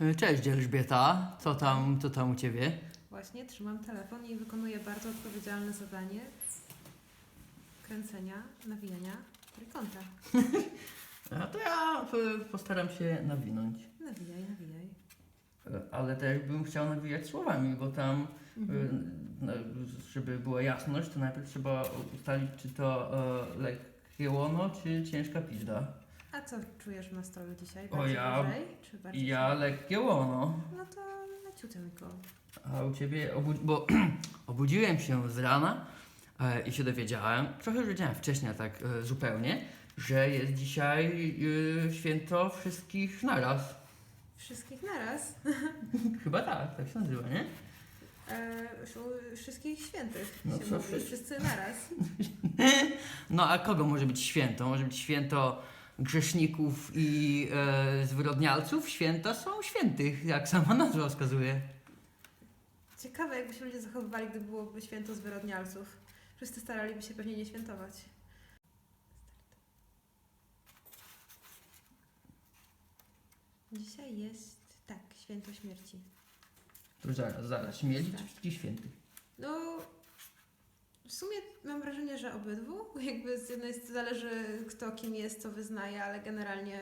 E, Cześć Elżbieta, co tam, co tam u Ciebie? Właśnie trzymam telefon i wykonuję bardzo odpowiedzialne zadanie kręcenia, nawijania trójkąta. A to ja e, postaram się nawinąć. Nawijaj, nawijaj. E, Ale też bym chciał nawijać słowami, bo tam, Mhm. żeby była jasność, to najpierw trzeba ustalić, czy to lekkie łono, czy ciężka pizda. A co czujesz w nastroju dzisiaj? O, Bardziej ja- lżej, czy bardziej ja lekkie łono. No to leciuteńko. A u Ciebie, obudzi- bo obudziłem się z rana e, i się dowiedziałem, trochę już wiedziałem wcześniej, tak e, zupełnie, że jest dzisiaj e, święto wszystkich naraz. Wszystkich naraz. Chyba tak, tak się nazywa, nie? E, sz- wszystkich świętych No się co mówi. wszyscy? Wszyscy naraz. No a kogo może być święto? Może być święto grzeszników i e, zwyrodnialców? Święta są świętych, jak sama nazwa wskazuje. Ciekawe, jakby się ludzie zachowywali, gdy byłoby święto zwyrodnialców. Wszyscy staraliby się pewnie nie świętować. Dzisiaj jest, tak, święto śmierci. To zaraz, zaraz, śmierć Tak. wszystkich świętych. No, w sumie mam wrażenie, że obydwu. Jakby z jednej strony zależy kto kim jest, co wyznaje, ale generalnie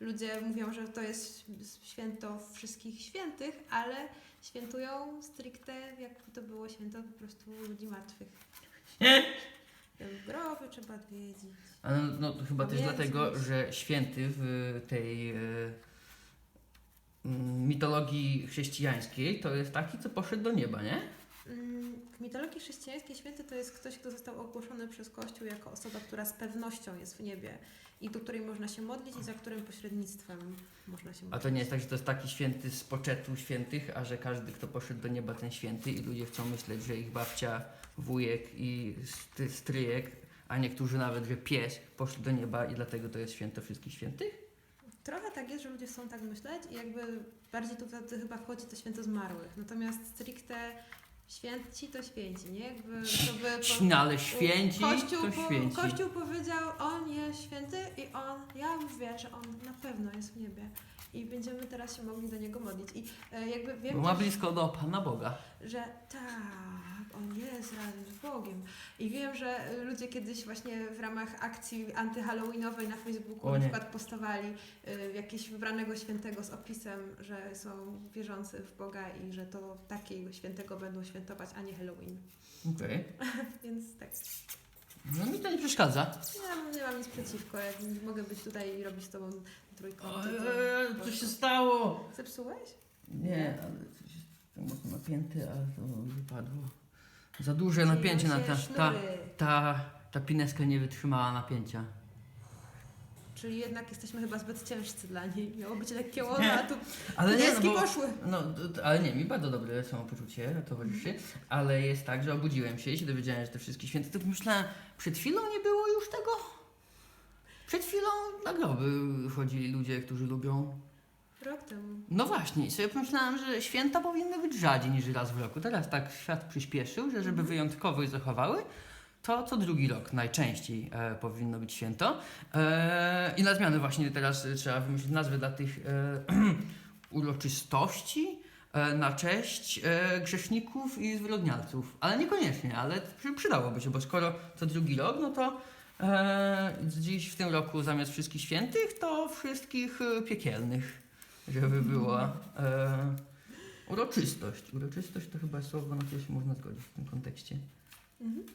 ludzie mówią, że to jest święto wszystkich świętych, ale świętują stricte, jakby to było święto po prostu ludzi martwych. Groby trzeba odwiedzić. Ale no, no to chyba też dlatego, że święty w tej e, mitologii chrześcijańskiej to jest taki, co poszedł do nieba, nie? W mitologii chrześcijańskiej święty to jest ktoś, kto został ogłoszony przez Kościół jako osoba, która z pewnością jest w niebie i do której można się modlić i za którym pośrednictwem można się A modlić. to nie jest tak, że to jest taki święty z poczetu świętych, a że każdy, kto poszedł do nieba, ten święty i ludzie chcą myśleć, że ich babcia, wujek i stry, stryjek, a niektórzy nawet, że pies poszli do nieba i dlatego to jest święto wszystkich świętych? Trochę tak jest, że ludzie chcą tak myśleć i jakby bardziej tu wtedy chyba wchodzi to święto zmarłych. Natomiast stricte święci to święci, nie? Jakby to by po- No ale święci Kościół, to po- święci. Kościół powiedział, on jest święty i on, ja mówię, że on na pewno jest w niebie. I będziemy teraz się mogli do niego modlić. I e, jakby wiem, Bo ma też, blisko do Pana Boga. że tak, on jest razem z Bogiem. I wiem, że y, ludzie kiedyś właśnie w ramach akcji antyhalloweenowej na Facebooku na przykład postawali y, jakiegoś wybranego świętego z opisem, że są wierzący w Boga i że to takiego świętego będą świętować, a nie Halloween. Okej. Więc tak, No mi to nie przeszkadza. ja nie mam nic przeciwko, jak mogę być tutaj i robić z tobą trójkąty. Eee, co się stało? Zepsułeś? Nie, ale coś jest mocno napięte, ale to wypadło. Za duże napięcie na ta, ta, ta, ta pineska nie wytrzymała napięcia. Czyli jednak jesteśmy chyba zbyt ciężcy dla niej. Miało być lekkie łono, a tu Ale nie, no bo, poszły. no, d- ale nie, mi bardzo dobre samopoczucie towarzyszy, ale jest tak, że obudziłem się i się dowiedziałem, że te wszystkie święte, to pomyślałem, przed chwilą nie było już tego? Przed chwilą na groby chodzili ludzie, którzy lubią. Rok temu. No właśnie, i sobie pomyślałem, że święta powinny być rzadziej niż raz w roku. Teraz tak świat przyspieszył, że żeby wyjątkowość zachowały, to co drugi rok najczęściej e, powinno być święto. E, I na zmianę właśnie teraz e, trzeba wymyślić nazwę dla tych e, uroczystości e, na cześć e, grzeszników i zwyrodnialców. Ale niekoniecznie, ale przy, przydałoby się, bo skoro co drugi rok, no to e, dziś w tym roku zamiast wszystkich świętych, to wszystkich e, piekielnych żeby była e, uroczystość. Uroczystość to chyba słowo, na które się można zgodzić w tym kontekście. Mhm.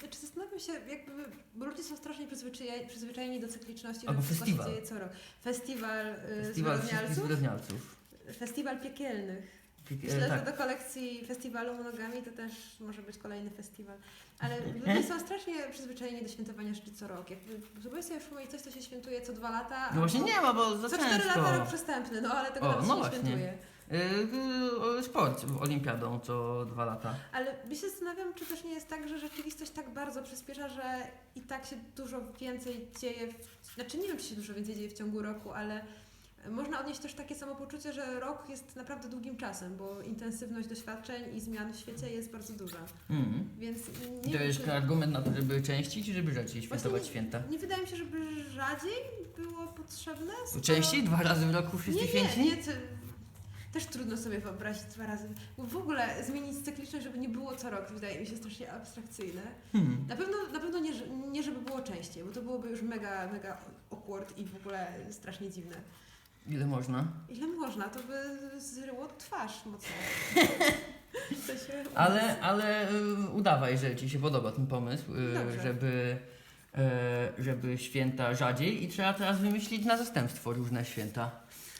Znaczy zastanawiam się, jakby, bo ludzie są strasznie przyzwyczajeni, przyzwyczajeni do cykliczności, Albo że festiwal. się dzieje co rok. Festiwal, y, Festiwal zwyrodnialców. festiwal piekielnych. Myślę, e, że tak. do kolekcji festiwalu monogami to też może być kolejny festiwal. Ale ludzie są strasznie przyzwyczajeni do świętowania rzeczy co rok. Jakby spróbuję sobie przypomnieć coś, co się świętuje co dwa lata. No właśnie nie ma, bo za Co cztery lata rok przestępny, no ale tego O, nawet no się nie właśnie. świętuje. E, Sport olimpiadą co dwa lata. Ale my się zastanawiam, czy też nie jest tak, że rzeczywistość tak bardzo przyspiesza, że i tak się dużo więcej dzieje, w, znaczy nie wiem, czy się dużo więcej dzieje w ciągu roku, ale można odnieść też takie samopoczucie, że rok jest naprawdę długim czasem, bo intensywność doświadczeń i zmian w świecie jest bardzo duża. Mhm. Więc nie to wiem, jest czy... argument na to, żeby częściej, czy żeby rzadziej świętować nie- święta? Nie wydaje mi się, żeby rzadziej było potrzebne. skoro- Częściej? Dwa razy w roku wszyscy święci? nie, nie, to, Też trudno sobie wyobrazić dwa razy. Bo w ogóle zmienić cykliczność, żeby nie było co rok, wydaje mi się strasznie abstrakcyjne. Hmm. Na pewno, na pewno nie, nie, żeby było częściej, bo to byłoby już mega, mega awkward i w ogóle strasznie dziwne. Ile można? Ile można? To by zryło twarz mocno. Ale, ale y, udawaj, że ci się podoba ten pomysł, y, Dobrze. żeby, y, żeby święta rzadziej i trzeba teraz wymyślić na zastępstwo różne święta.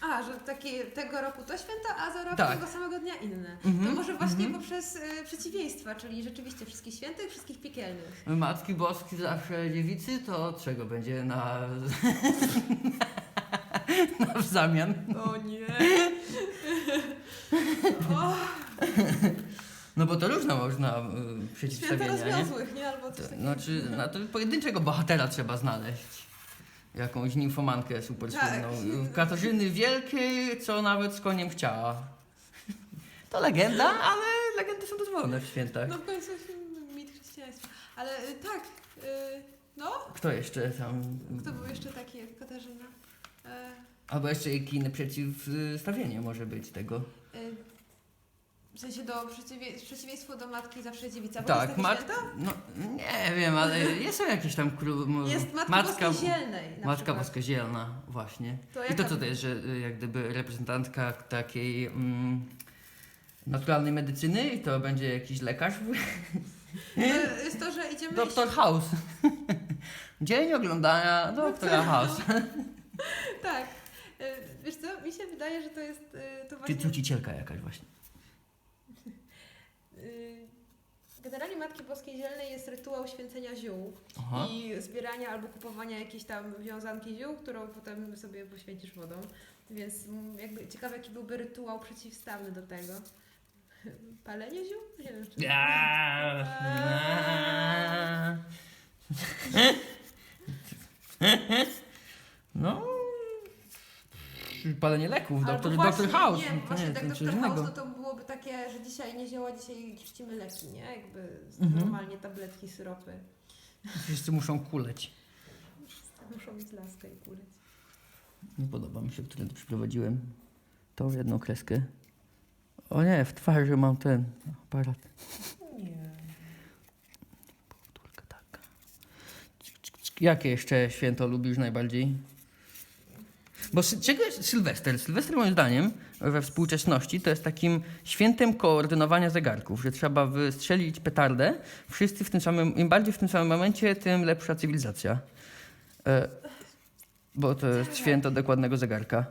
A, że takie tego roku to święta, a za rok Tak. tego samego dnia inne. Mhm, To może właśnie mhm. poprzez y, przeciwieństwa, czyli rzeczywiście wszystkich świętych, wszystkich piekielnych. Matki Boskie zawsze dziewicy, to czego będzie na, na w zamian? O nie! o, No bo to różne można y, święta przeciwstawienia, nie? rozwiązłych, nie? Albo coś To, takiego. znaczy, no to pojedynczego bohatera trzeba znaleźć. Jakąś nimfomankę super Tak. słynną. Katarzyny Wielkiej, co nawet z koniem chciała. To legenda, ale legendy są dozwolone w świętach. No w końcu mit chrześcijaństwa. Ale y, tak, y, no, Kto jeszcze tam? kto był jeszcze taki jak Katarzyna? E, Albo jeszcze jakie inne przeciwstawienie może być tego. y, w sensie do przeciwie, przeciwieństwo do matki zawsze dziewica. Bo tak, jest mat... takie święto? no nie wiem, ale jest jakieś tam król... m- Jest Matka, matka, Boskiej Zielnej na Matka przykład. Boska Zielna, właśnie. To I to co to jest, że y, jak gdyby reprezentantka takiej mm, naturalnej medycyny i to będzie jakiś lekarz? To jest to, że idziemy... Doktor House. Dzień oglądania doktora House. Tak. Y, Wiesz co, mi się wydaje, że to jest y, to właśnie... trucicielka jakaś właśnie. y, Generalnie Matki Boskiej Zielnej jest rytuał święcenia ziół Aha. i zbierania albo kupowania jakiejś tam wiązanki ziół, którą potem sobie poświęcisz wodą. Więc mm, jakby ciekawe, jaki byłby rytuał przeciwstawny do tego. Palenie ziół? Nie wiem, czy... No. Palenie leków, Albo doktor, właśnie, doktor House. Nie, to właśnie nie, tak to doktor House, no to byłoby takie, że dzisiaj nie zioła, dzisiaj czcimy leki, nie? Jakby Mhm. normalnie tabletki, syropy. Wszyscy muszą kuleć. Muszą mieć laskę i kuleć. Nie podoba mi się, które tu przyprowadziłem. Tą jedną kreskę. O nie, w twarzy mam ten aparat. Nie. Powtórka taka. Jakie jeszcze święto lubisz najbardziej? Bo czego jest Sylwester? Sylwester moim zdaniem we współczesności to jest takim świętem koordynowania zegarków, że trzeba wystrzelić petardę, wszyscy w tym samym, im bardziej w tym samym momencie, tym lepsza cywilizacja. E, bo to jest święto dokładnego zegarka.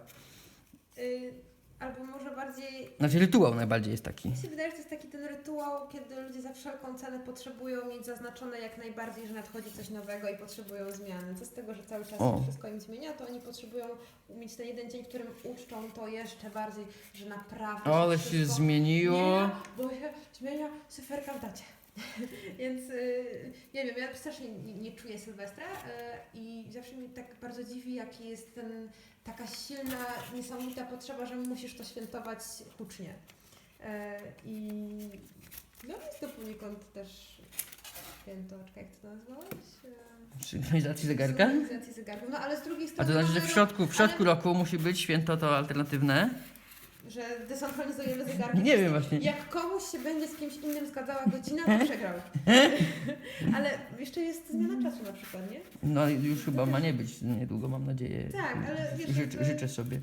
Albo może bardziej Znaczy rytuał najbardziej jest taki. Mi się wydaje, że to jest taki ten rytuał, kiedy ludzie za wszelką cenę potrzebują mieć zaznaczone jak najbardziej, że nadchodzi coś nowego i potrzebują zmiany. Co z tego, że cały czas O. wszystko im zmienia, to oni potrzebują mieć ten jeden dzień, w którym uczczą to jeszcze bardziej, że naprawdę O, ale się zmieniło. zmienia, bo się zmienia cyferka w dacie. Więc y, nie wiem, ja strasznie nie, nie czuję Sylwestra y, i zawsze mi tak bardzo dziwi, jaki jest ten, taka silna, niesamowita potrzeba, że musisz to świętować hucznie. Y, I no jest to poniekąd też święto, czekaj, jak to nazwałeś? Synchronizacji zegarka? synchronizacji zegarków. No ale z drugiej A strony to znaczy, że w środku, w środku roku musi być święto to alternatywne? Że desynchronizujemy zegarki. Nie wiem właśnie. Jak komuś się będzie z kimś innym zgadzała godzina, to przegrał. Ale jeszcze jest zmiana czasu na przykład, nie? No już chyba ma nie być niedługo, mam nadzieję. Tak, ale wiesz, Życz, życzę sobie.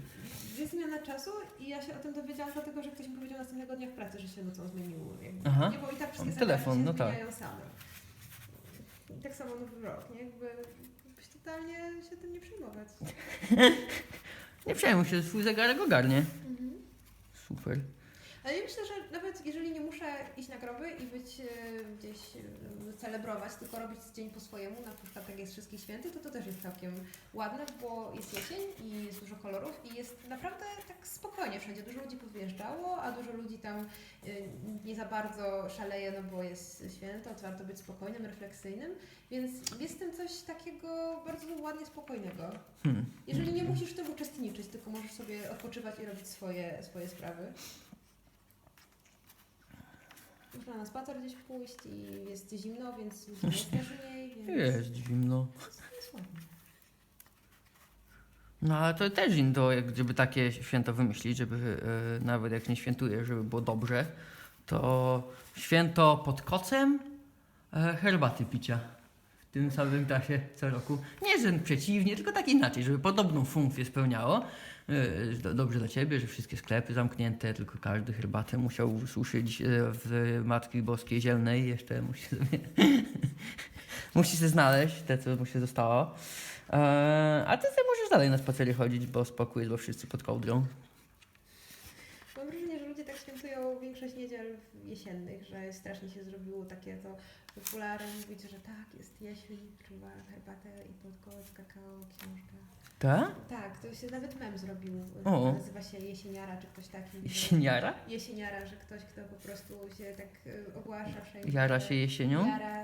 Jest zmiana czasu i ja się o tym dowiedziałam dlatego, że ktoś mi powiedział następnego dnia w pracy, że się nocą zmieniło. Aha. Nie, bo i tak wszystkie telefon, się no tak. zmieniają same. I tak samo nowy rok, nie? Jakby byś totalnie się tym nie przejmować. Nie przejmuj się, swój zegarek ogarnie. Mhm. Super. Ale ja myślę, że nawet jeżeli nie muszę iść na groby i być e, gdzieś e, celebrować, tylko robić dzień po swojemu, na przykład tak jest Wszystkich Świętych, to to też jest całkiem ładne, bo jest jesień i jest dużo kolorów i jest naprawdę tak spokojnie wszędzie. Dużo ludzi podwyjeżdżało, a dużo ludzi tam e, nie za bardzo szaleje, no bo jest święto, to warto być spokojnym, refleksyjnym, więc jest w tym coś takiego bardzo ładnie spokojnego. Hmm. Jeżeli nie musisz w tym uczestniczyć, tylko możesz sobie odpoczywać i robić swoje, swoje sprawy. Można na spacer gdzieś pójść i jest zimno, więc jest też mniej, więc Jest zimno. jest ładnie. No ale to też inno, jak gdyby takie święto wymyślić, żeby e, nawet jak nie świętuje, żeby było dobrze, to święto pod kocem e, herbaty picia. W tym samym czasie co roku. Nie, że przeciwnie, tylko tak inaczej, żeby podobną funkcję spełniało. Do- dobrze dla ciebie, że wszystkie sklepy zamknięte, tylko każdy herbatę musiał suszyć e, w Matki Boskiej Zielnej. Jeszcze musi sobie, musi sobie znaleźć te, co mu się zostało. E, a ty sobie możesz dalej na spacery chodzić, bo spokój jest, bo wszyscy pod kołdrą. Mam wrażenie, że ludzie tak świętują większość niedziel jesiennych, że strasznie się zrobiło takie to popularne, mówicie, że tak, jest jesień, trzeba herbatę i podkołek, kakao, książka. Tak? Tak, to się nawet mem zrobił, O. nazywa się jesieniara czy ktoś taki. Siniara? Jesieniara, że ktoś, kto po prostu się tak y, ogłasza wszędzie. Jara się jesienią? Jara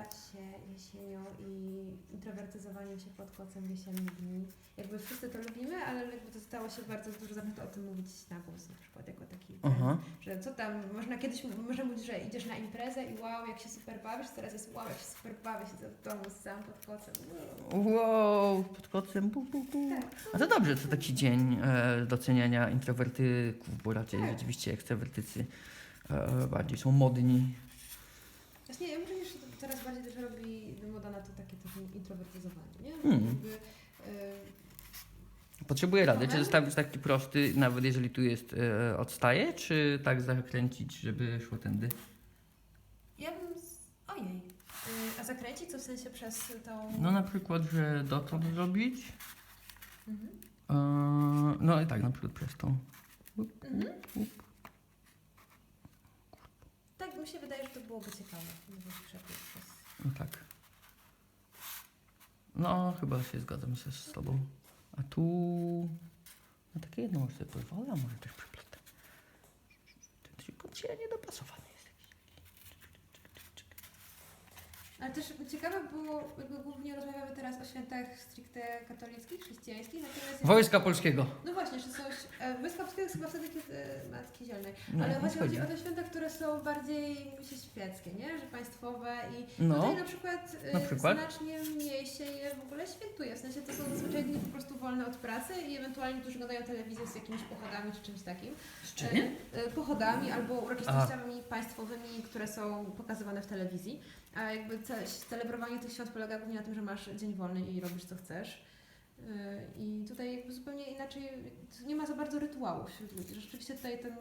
introwertyzowaniem się pod kocem jesiennych dni. Jakby wszyscy to lubimy, ale jakby to stało się bardzo dużo zaczęto o tym mówić na głos na przykład jako taki że co tam, można kiedyś, można mówić, że idziesz na imprezę i wow, jak się super bawisz, teraz jest wow, jak się super bawię, siedzę w domu sam pod kocem. Wow. Wow, pod kocem. Bu, bu, bu. Tak. A to dobrze, to taki dzień e, doceniania introwertyków, bo raczej Tak. rzeczywiście ekstrawertycy e, bardziej są modni. Właśnie ja myślę, że to coraz bardziej też robi moda na to takie, takie introwertyzowanie, nie? Mhm. Jakby, y, Potrzebuję rady, czy zostawić taki prosty, nawet jeżeli tu jest e, odstaje, czy tak zakręcić, żeby szło tędy? ja bym, z... ojej, y, a zakręcić co w sensie przez tą... No na przykład, że dotąd zrobić. Mhm. E, no i tak, na przykład przez tą. Mhm. Tak, mi się wydaje, że to byłoby ciekawe, gdybyś przepływ przez... No tak. No, chyba się zgadzam się z tobą. A tu... Na takie jedno może sobie pozwolę, a może też przeplatę. Ten trójkąt się niedopasowany jest. Ale też ciekawe było, jakby głównie rozmawiamy teraz o świętach stricte katolickich, chrześcijańskich, natomiast... Wojska Polskiego. No właśnie, czy coś... E, Wojska Polskiego jest chyba wtedy, kiedy e, Matki Zielnej. No, Ale chodzi, o te święta, które są bardziej myślę, świeckie, nie? Że państwowe i No. tutaj na przykład, e, Na przykład? znacznie mniej się je w ogóle świętuje. W sensie to są zazwyczaj dni po prostu wolne od pracy i ewentualnie którzy oglądają telewizję z jakimiś pochodami czy czymś takim. Z czym? Pochodami albo uroczystościami państwowymi, które są pokazywane w telewizji. A jakby ce- celebrowanie tych świąt polega głównie na tym, że masz dzień wolny i robisz co chcesz. E, I tutaj jakby zupełnie inaczej, nie ma za bardzo rytuałów wśród ludzi. Rzeczywiście tutaj ten,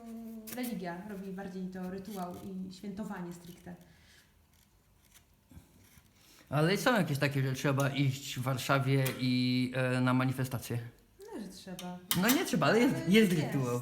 religia robi bardziej to rytuał i świętowanie stricte. Ale są jakieś takie, że trzeba iść w Warszawie i e, na manifestację. No, że trzeba. No nie trzeba, ale jest, Ale jest jest. rytuał.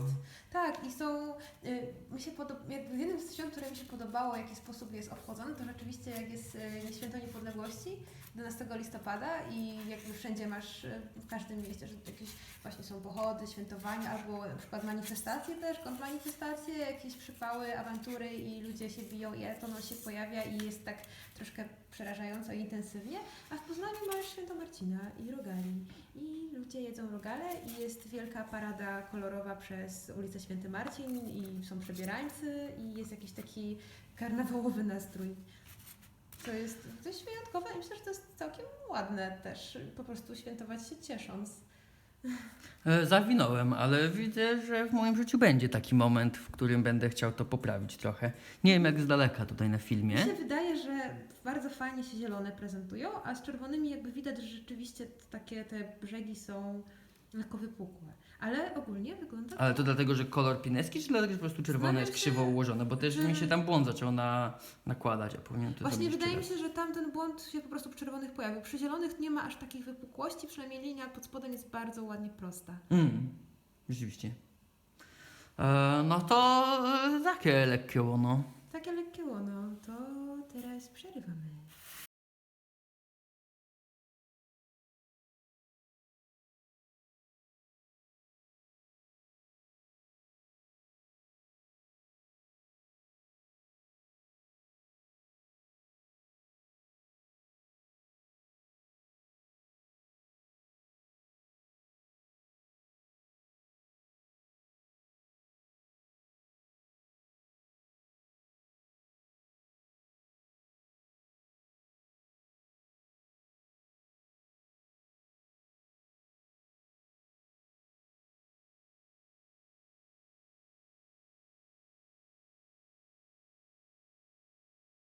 Tak, i są. Y, mi się podoba, jednym z świąt, które mi się podobało, w jaki sposób jest obchodzony, to rzeczywiście jak jest y, Święto Niepodległości 12 listopada i jakby wszędzie masz, y, w każdym mieście, że jakieś właśnie są pochody, świętowania, albo na przykład manifestacje też, kontrmanifestacje, jakieś przypały, awantury i ludzie się biją i to się pojawia i jest tak troszkę przerażająco intensywnie, a w Poznaniu masz Święto Marcina i rogali i ludzie jedzą rogale i jest wielka parada kolorowa przez ulicę Święty Marcin i są przebierańcy i jest jakiś taki karnawałowy nastrój. To jest dość wyjątkowe i myślę, że to jest całkiem ładne też, po prostu świętować się ciesząc. E, Zawinąłem, ale widzę, że w moim życiu będzie taki moment, w którym będę chciał to poprawić trochę. Nie wiem jak z daleka tutaj na Mi filmie. się wydaje, że bardzo fajnie się zielone prezentują, a z czerwonymi jakby widać, że rzeczywiście takie te brzegi są lekko wypukłe. Ale ogólnie wygląda Ale to dlatego, że kolor pineski, czy dlatego, że po prostu czerwone jest Zastanawiam krzywo ułożone? Bo też mi się tam błąd zaczął na, nakładać, a powinien to Właśnie zrobić wydaje mi jeszcze się, że tamten błąd się po prostu przy czerwonych pojawił. Przy zielonych nie ma aż takich wypukłości, przynajmniej linia pod spodem jest bardzo ładnie prosta. raz. Mm, rzeczywiście. E, no to e, takie lekkie ono. Takie lekkie łono, to teraz przerywamy.